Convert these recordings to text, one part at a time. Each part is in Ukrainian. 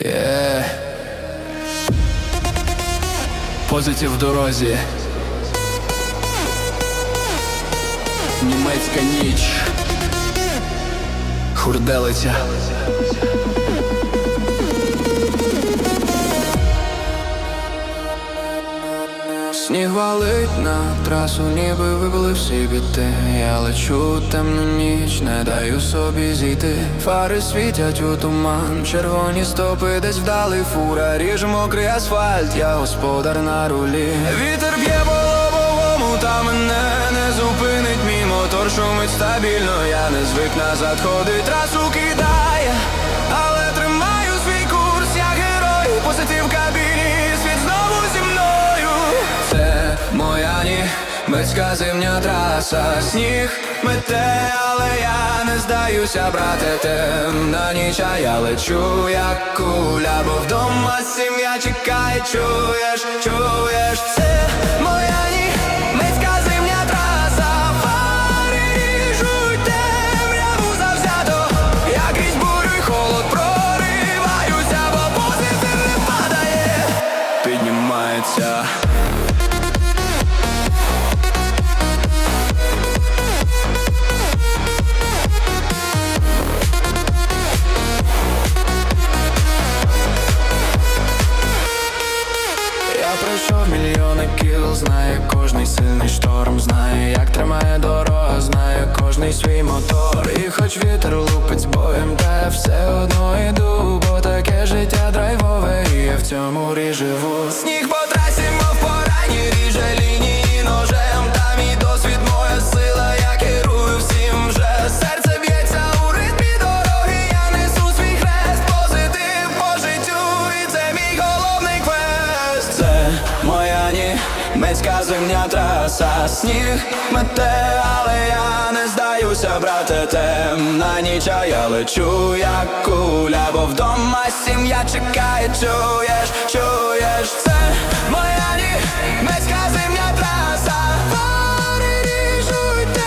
Yeah. Позитив в дорозі. Німецька ніч. Хурделиця. Сніг валить на трасу, ніби вибили всі біти Я лечу темну ніч, не даю собі зійти. Фари світять у туман, червоні стопи десь вдали. Фура Ріже мокрий асфальт, я господар на рулі. Вітер б'є по лобовому, та мене не зупинить мій мотор. Шумить стабільно, я не звик назад ходить, трасу кидає, німецька зимня траса, сніг мете, але я не здаюся, брате, темна ніч, а я лечу, як куля, бо вдома сім'я чекає, чуєш, чуєш, це моя німецька зимня траса, фари темряву завзято, я крізь бурю холод прориваюся, бо позитив не падає, піднімається. Пройшов мільйони кіл, знаю кожний сильний шторм, знаю, як тримає дорога, знаю кожний свій мотор. І хоч вітер лупить з боєм, та все одно йду, бо таке життя драйвове, і я в цьому мрі моя німецька зимня траса, сніг мете, але я не здаюся, брате, темна ніч, а я лечу, як куля, бо вдома сім'я чекає, чуєш, чуєш, це моя німецька зимня траса, фари ріжуть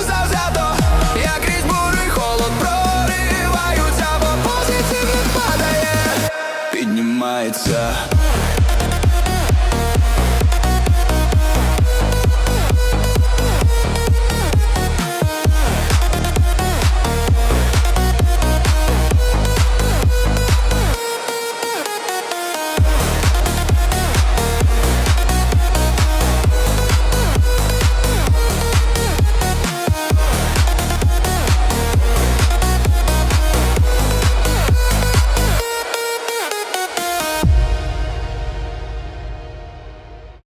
завзято, я крізь холод прориваються, бо позитив не падає, піднімається.